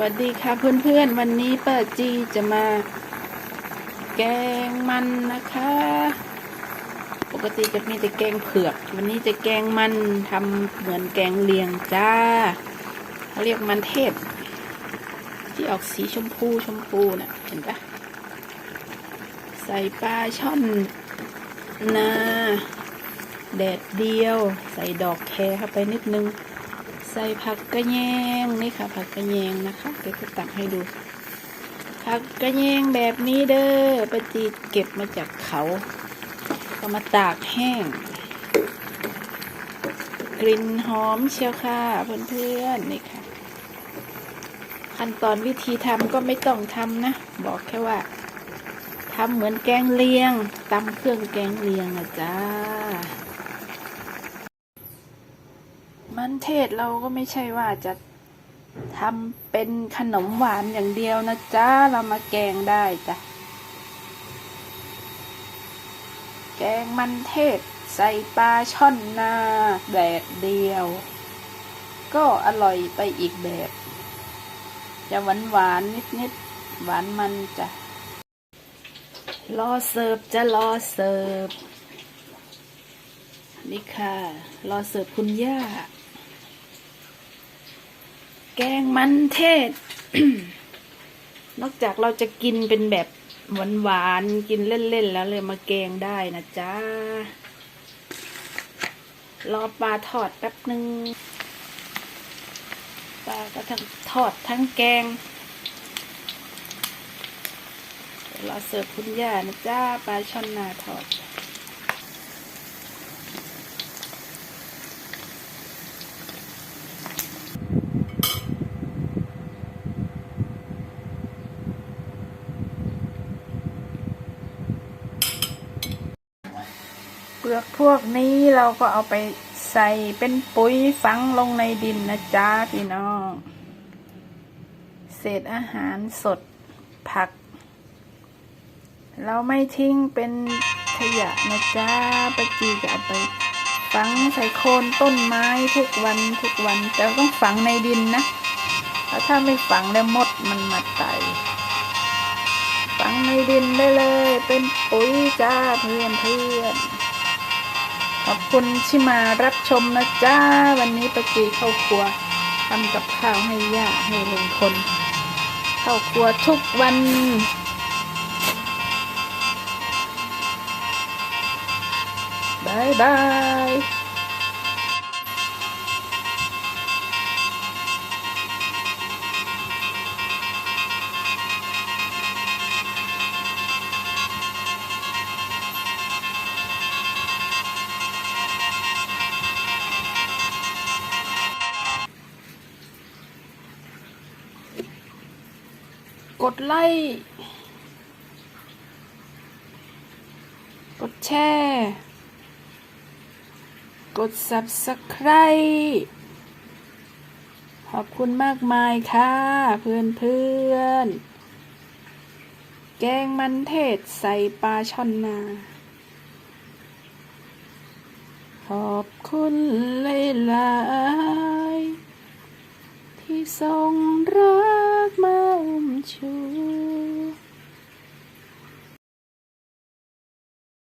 วัสดีค่ะเพื่อนๆ วันนี้เป้าจีจะมา แกงมันนะคะ ปกติจะมีแต่แกงเผือก วันนี้จะแกงมันทำเหมือนแกงเลียงจ้าเขาเรียกมันเทศ ที่ออกสีชมพูชมพูน่ะเห็นปะใส่ปลาช่อนนาแดดเดียว ใส่ดอกแครเข้าไปนิดนึง ใส่ผักกระแยงนี่ค่ะ ผักกระแยงนะคะเดี๋ยวจะตักให้ดู ผักกระแยงแบบนี้เด้อปาจีเก็บมาจากเขาก็มาตากแห้ง กลิ่นหอมเชียวค่ะเพื่อนๆนี่ค่ะ ขั้นตอนวิธีทำก็ไม่ต้องทำนะ บอกแค่ว่าทำเหมือนแกงเลียงตำเครื่องแกงเลียงนะจ้า มันเทศเราก็ไม่ใช่ว่าจะทำเป็นขนมหวานอย่างเดียวนะจ๊ะ เรามาแกงได้จ้ะ แกงมันเทศใส่ปลาช่อนนาแดดเดียว ก็อร่อยไปอีกแบบ จะหวานหวานนิดนิดหวานมันจ้ะ รอเสิร์ฟจะรอเสิร์ฟนี่ค่ะ รอเสิร์ฟคุณย่า แกงมันเทศ นอกจากเราจะกินเป็นแบบหวานๆกินเล่นๆแล้วเลยมาแกงได้นะจ๊ะ รอปลาทอดแป๊บหนึ่งปลาก็ทั้งทอดทั้งแกงเราเสิร์ฟคุณย่านะจ๊ะปลาช่อนนาทอด ปลือกพวกนี้เราก็เอาไปใส่เป็นปุ๋ยฝังลงในดินนะจ๊ะพี่น้อง เศษอาหารสดผัก เราไม่ทิ้งเป็นขยะนะจ๊ะปาจีจะเอาไปฝังใส่โคนต้นไม้ทุกวันทุกวันแต่ต้องฝังในดินนะเพราะถ้าไม่ฝังแล้วมดมันมาไต่ฝังในดินได้เลย เป็นปุ๋ยจ้าเพื่อนเพื่อน ขอบคุณที่มารับชมนะจ้า วันนี้ปาจีเข้าครัวทำกับข้าวให้ย่าให้ลุงพลเข้าครัวทุกวันบายบาย กดไลค์ กดแชร์ กด subscribe ขอบคุณมากมายค่ะ เพื่อนเพื่อนแกงมันเทศใส่ปลาช่อนนา ขอบคุณหลายๆที่ทรงรัก มาอุ้มชู